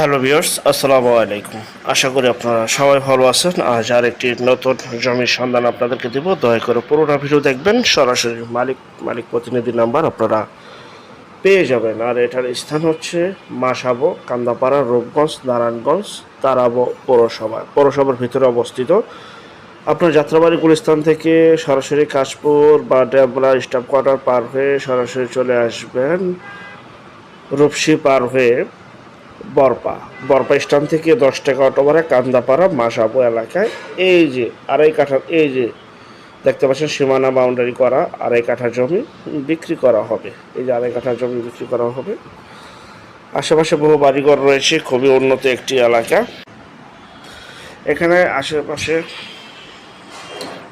Hello viewers, আসসালামু আলাইকুম। আশা করি আপনারা সবাই ভালো আছেন। আজ আর একটি নতুন জমির সন্ধান আপনাদেরকে দেব। দয়া করে পুরোটা ভিডিও দেখবেন। সরাসরি মালিক মালিক প্রতিনিধি নাম্বার আপনারা পেয়ে যাবেন। আর এটার স্থান হচ্ছে মাসাবো কান্দাপাড়া, রূপগঞ্জ, নারায়ণগঞ্জ, তারাবো পৌরসভা। পৌরসভার ভিতরে অবস্থিত। আপনার যাত্রাবাড়ি গুলিস্তান থেকে সরাসরি কাশপুর বা ডেবলা স্টাফ কোয়ার্টার পার হয়ে সরাসরি চলে আসবেন রূপসী পার হয়ে। বরপা। বরপা স্ট্যান্ড থেকে দশ টাকা অটো ভাড়া কান্দাপাড়া মাসাবো এলাকায়। এই যে আড়াই কাঠা, এই যে দেখতে পাচ্ছেন সীমানা বাউন্ডারি করা আড়াই কাঠা জমি বিক্রি করা হবে। এই যে আড়াই কাঠা জমি বিক্রি করা হবে। আশেপাশে বহু বাড়িঘর রয়েছে, খুবই উন্নত একটি এলাকা। এখানে আশেপাশে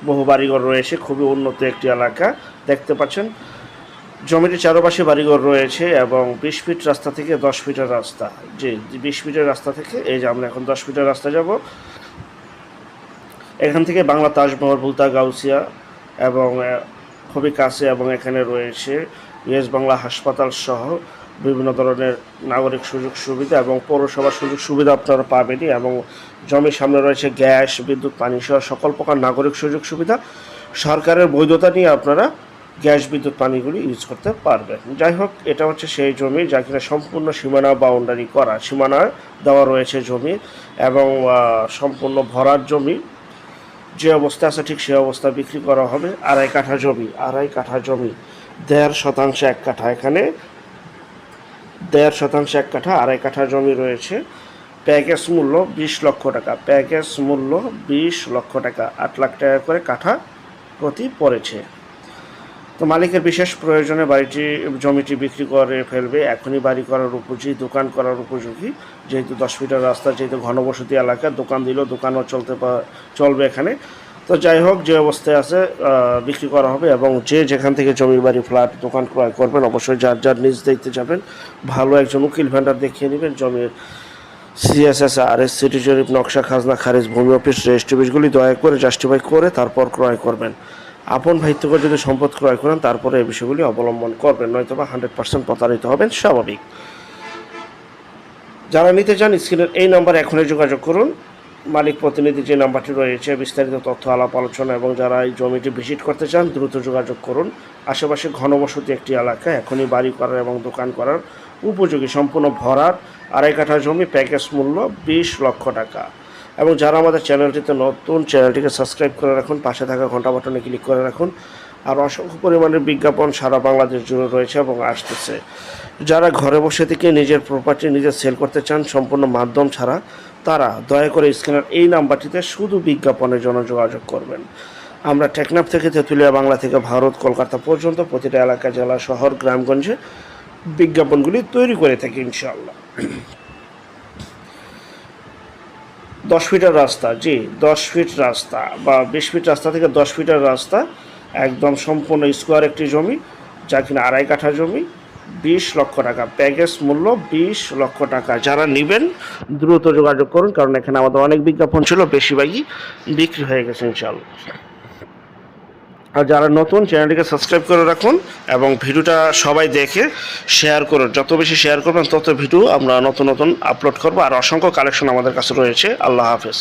বহু বাড়িঘর রয়েছে, খুবই উন্নত একটি এলাকা। দেখতে পাচ্ছেন জমিটির চারপাশে বাড়িঘর রয়েছে এবং বিশ ফিট রাস্তা থেকে দশ ফিটের রাস্তা। জি, বিশ ফিটের রাস্তা থেকে, এই যে আমরা এখন দশ ফিটের রাস্তা যাব। এখান থেকে বাংলা তাজমহল, ভুলতা, গাউসিয়া এবং খুবই কাছে এবং এখানে রয়েছে ইয়েস বাংলা হাসপাতাল সহ বিভিন্ন ধরনের নাগরিক সুযোগ সুবিধা এবং পৌরসভার সুযোগ সুবিধা আপনারা পাবেনই এবং জমির সামনে রয়েছে গ্যাস, বিদ্যুৎ, পানি সহ সকল প্রকার নাগরিক সুযোগ সুবিধা। সরকারের বৈধতা নিয়ে আপনারা গ্যাস বিদ্যুৎ পানিগুলি ইউজ করতে পারবেন যাই হোক, এটা হচ্ছে সেই জমি যা কিনা সম্পূর্ণ সীমানা বাউন্ডারি করা, সীমানা দেওয়া রয়েছে জমি এবং সম্পূর্ণ ভরার জমি। যে অবস্থা আছে ঠিক সেই অবস্থা বিক্রি করা হবে, আড়াই কাঠা জমি, আড়াই কাঠা জমি, দেড় শতাংশ এক কাঠা। এখানে দেড় শতাংশ এক কাঠা, আড়াই কাঠা জমি রয়েছে। প্যাকেজ মূল্য বিশ লক্ষ টাকা, প্যাকেজ মূল্য বিশ লক্ষ টাকা, আট লাখ টাকা করে কাঠা প্রতি পড়েছে। তো মালিকের বিশেষ প্রয়োজনে বাড়িটি, জমিটি বিক্রি করে ফেলবে। এখনই বাড়ি করার উপযোগী, দোকান করার উপযোগী। যেহেতু দশ মিটার রাস্তা, যেহেতু ঘনবসতি এলাকা, দোকান দিলেও দোকানও চলতে চলবে এখানে। তো যাই হোক, যে অবস্থায় আছে বিক্রি করা হবে এবং যে যেখান থেকে জমি বাড়ি, ফ্ল্যাট, দোকান ক্রয় করবেন, অবশ্যই যার যার নিজ দেখতে যাবেন, ভালো একজন উকিল ভ্যান্ডার দেখিয়ে নেবেন। জমির সিএসএস আর এস সিটি জরিপ নকশা, খাজনা, খারিজ, ভূমি, অফিস, রেজিস্ট্রি, অফিসগুলি দয়া করে জাস্টিফাই করে তারপর ক্রয় করবেন। আপন করে যদি সম্পদ ক্রয় করেন, তারপরে এই বিষয়গুলি অবলম্বন করবেন নয়তো বা হান্ড্রেড পার্সেন্ট প্রতারিত হবেন, স্বাভাবিক। যারা নিতে চান, স্ক্রিনের এই নাম্বারে এখনই যোগাযোগ করুন। মালিক প্রতিনিধি যে নাম্বারটি রয়েছে, বিস্তারিত তথ্য, আলাপ, আলোচনা এবং যারা এই জমিটি ভিজিট করতে চান, দ্রুত যোগাযোগ করুন। আশেপাশে ঘনবসতি একটি এলাকা, এখনই বাড়ি করার এবং দোকান করার উপযোগী, সম্পূর্ণ ভরার আড়াই কাঠা জমি, প্যাকেজ মূল্য বিশ লক্ষ টাকা। এবং যারা আমাদের চ্যানেলটিতে নতুন, চ্যানেলটিকে সাবস্ক্রাইব করে রাখুন, পাশে থাকা ঘণ্টা বাটনে ক্লিক করে রাখুন। আর অসংখ্য পরিমাণের বিজ্ঞাপন সারা বাংলাদেশ জুড়ে রয়েছে এবং আসতেছে। যারা ঘরে বসে থেকে নিজের প্রপার্টি নিজে সেল করতে চান, সম্পূর্ণ মাধ্যম ছাড়া, তারা দয়া করে স্ক্রিনের এই নাম্বারটিতে শুধু বিজ্ঞাপনের জন্য যোগাযোগ করবেন। আমরা টেকনাফ থেকে তেঁতুলিয়া বাংলা থেকে ভারত, কলকাতা পর্যন্ত প্রতিটা এলাকা, জেলা, শহর, গ্রামগঞ্জে বিজ্ঞাপনগুলি তৈরি করে থাকি ইনশাআল্লাহ। দশ ফিটের রাস্তা, জি, দশ ফিট রাস্তা বা বিশ ফিট রাস্তা থেকে দশ ফিটের রাস্তা, একদম সম্পূর্ণ স্কোয়ার একটি জমি, যা কিনা আড়াই কাঠা জমি, বিশ লক্ষ টাকা। প্যাকেজ মূল্য বিশ লক্ষ টাকা। যারা নেবেন, দ্রুত যোগাযোগ করুন, কারণ এখানে আমাদের অনেক বিজ্ঞাপন ছিল, বেশিরভাগই বিক্রি হয়ে গেছে ইনশাল্লাহ আর যারা নতুন, চ্যানেলটিকে সাবস্ক্রাইব করে রাখুন এবং ভিডিওটা সবাই দেখে শেয়ার করুন। যত বেশি শেয়ার করবেন, তত ভিডিও আমরা নতুন নতুন আপলোড করব। আর অসংখ্য কালেকশন আমাদের কাছে রয়েছে। আল্লাহ হাফেজ।